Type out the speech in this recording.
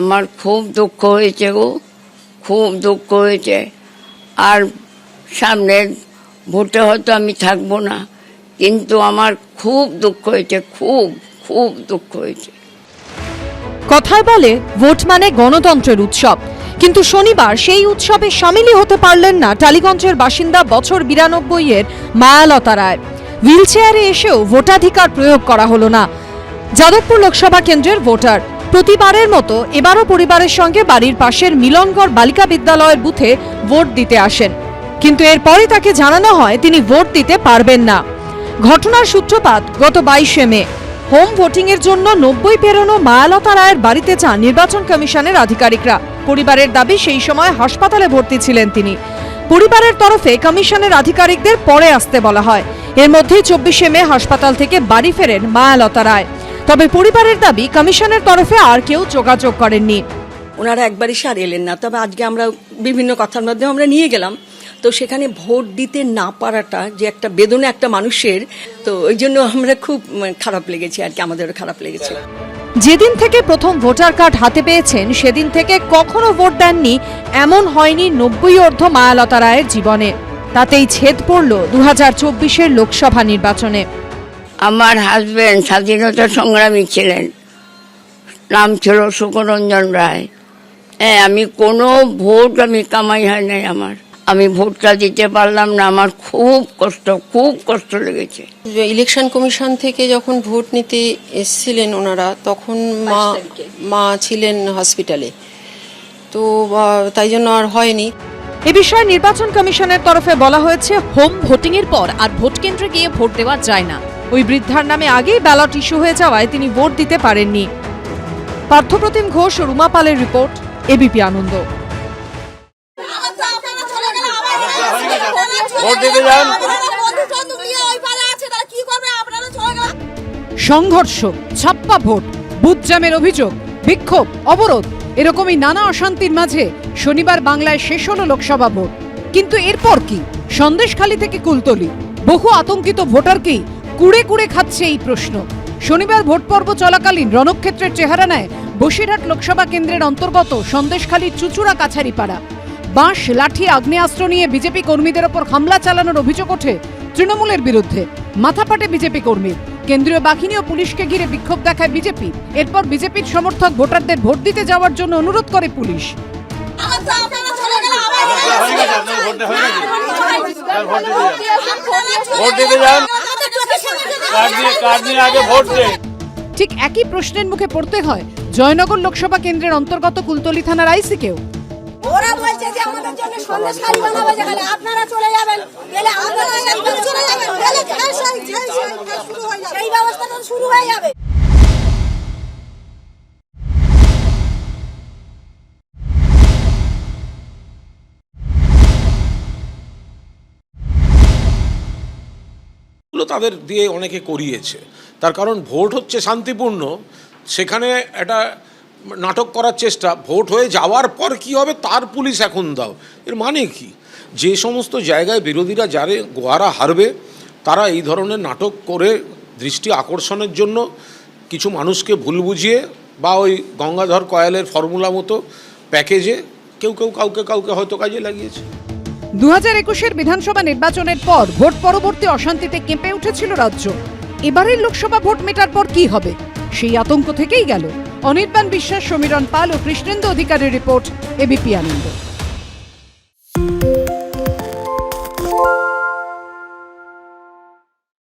আমার খুব দুঃখ হয়েছে গো, খুব দুঃখ হয়েছে। আর সামনে ভোটে হয়তো আমি থাকব না, কিন্তু আমার খুব দুঃখ হয়েছে, খুব খুব দুঃখ হয়েছে। কথায় বলে, ভোট মানে গণতন্ত্রের উৎসব। কিন্তু শনিবার সেই উৎসবে সামিলই হতে পারলেন না টালিগঞ্জের বাসিন্দা বছর বিরানব্বই এর মায়ালতা রায়। হুইল চেয়ারে এসেও ভোটাধিকার প্রয়োগ করা হলো না। যাদবপুর লোকসভা কেন্দ্রের ভোটার। প্রতিবারের মতো এবারও পরিবারের সঙ্গে বাড়ির পাশের মিলনগড় বালিকা বিদ্যালয়ের বুথে ভোট দিতে আসেন। কিন্তু এরপরই তাকে জানানো হয় তিনি ভোট দিতে পারবেন না। ঘটনার সূত্রপাত গত বাইশে মে। হোম ভোটিং এর জন্য নব্বই পেরোনো মায়ালতা রায়ের বাড়িতে যান নির্বাচন কমিশনের আধিকারিকরা। পরিবারের দাবি সেই সময় হাসপাতালে ভর্তি ছিলেন তিনি। পরিবারের তরফে কমিশনের আধিকারিকদের পরে আসতে বলা হয়। এর মধ্যেই চব্বিশে মে হাসপাতাল থেকে বাড়ি ফেরেন মায়ালতা রায়। তবে পরিবারের দাবি কমিশনের তরফে আর কেউ যোগাযোগ করেননি। ওনারা একবার এসে আর এলেন না। তবে আজকে আমরা বিভিন্ন কথার মাধ্যমে আমরা নিয়ে গেলাম। তো সেখানে ভোট দিতে না পারাটা যে একটা বেদনা একটা মানুষের তো ওই জন্য আমরা খুব মানে, খারাপ লেগেছে আর কি আমাদেরও খারাপ লেগেছে। যেদিন থেকে প্রথম ভোটার কার্ড হাতে পেয়েছেন সেদিন থেকে কখনো ভোট দেননি এমন হয়নি নব্বই অর্ধ মায়ালতা রায়ের জীবনে। তাতেই ছেদ পড়ল দু হাজার চব্বিশের লোকসভা নির্বাচনে। আমার হাজবেন্ড স্বাধীনতা সংগ্রামী ছিলেন। নাম ছিল সুকরঞ্জন রায়। হ্যাঁ আমি কোনো ভোট আমি কামাই হয় নাই আমার। আমি ভোটটা দিতে পারলাম না আমার খুব কষ্ট খুব কষ্ট লেগেছে। ইলেকশন কমিশন থেকে যখন ভোট নিতে এসেছিলেন ওনারা তখন মা মা ছিলেন হসপিটালে তো তাই জন্য আর হয়নি। এ বিষয়ে নির্বাচন কমিশনের তরফে বলা হয়েছে হোম ভোটিং এর পর আর ভোট কেন্দ্রে গিয়ে ভোট দেওয়া যায় না। ওই বৃদ্ধার নামে আগেই ব্যালট ইস্যু হয়ে যাওয়ায় তিনি ভোট দিতে পারেননি। পার্থপ্রতিম ঘোষ ও রুমা পালের রিপোর্ট এবিপি আনন্দ। সংঘর্ষ ছাপ্পা ভোট বুথ জ্যামের অভিযোগ বিক্ষোভ অবরোধ এরকমই নানা অশান্তির মাঝে শনিবার বাংলায় শেষ হলো লোকসভা ভোট। কিন্তু এরপর কি? সন্দেশখালী থেকে কুলতলি। বহু আতঙ্কিত ভোটারকেই কুড়ে কুড়ে খাচ্ছে এই প্রশ্ন। শনিবার ভোট পর্ব চলাকালীন রণক্ষেত্রের চেহারা নেয় বসিরহাট লোকসভা কেন্দ্রের অন্তর্গত সন্দেশখালীর চুচুড়া কাছারিপাড়া। বাঁশ, লাঠি, আগ্নেয়াস্ত্র নিয়ে বিজেপি কর্মীদের ওপর হামলা চালানোর অভিযোগ ওঠে তৃণমূলের বিরুদ্ধে। মাথাপাটে বিজেপি কর্মীর। কেন্দ্রীয় বাহিনী ও পুলিশকে ঘিরে বিক্ষোভ দেখায় বিজেপি। এরপর বিজেপির সমর্থক ভোটারদের ভোট দিতে যাওয়ার জন্য অনুরোধ করে পুলিশ। ভোট দিতে যান। ঠিক একই প্রশ্নের মুখে পড়তে হয় জয়নগর লোকসভা কেন্দ্রের অন্তর্গত কুলতলি থানার আইসিকেও। ওরা বলছে যে আমাদের জন্য সন্দেশখালী বানাবে যেখানে আপনারা চলে যাবেন গেলে আপনারা চলে যাবেন গেলে সেই শুরু হয়ে যাবে। তাদের দিয়ে অনেকে করিয়েছে। তার কারণ ভোট হচ্ছে শান্তিপূর্ণ, সেখানে একটা নাটক করার চেষ্টা, ভোট হয়ে যাওয়ার পর কি হবে তার পুলিশ এখন দাও। এর মানে কি? যে সমস্ত জায়গায় বিরোধীরা যারে গোয়ারা হারবে, তারা এই ধরনের নাটক করে দৃষ্টি আকর্ষণের জন্য কিছু মানুষকে ভুল বুঝিয়ে বা ওই গঙ্গাধর কয়ালের ফর্মুলা মতো প্যাকেজে কেউ কেউ কাউকে কাউকে হয়তো কাজে লাগিয়েছে। দু হাজার একুশের বিধানসভা নির্বাচনের পর ভোট পরবর্তী অশান্তিতে কেঁপে উঠেছিল রাজ্য। এবারের লোকসভা ভোট মেটার পর কি হবে? সেই আতঙ্ক থেকেই গেল। অনির্বাণ বিশ্বাস, সমীরণ পাল ও কৃষ্ণেন্দু অধিকারের রিপোর্ট এবিপি আনন্দ।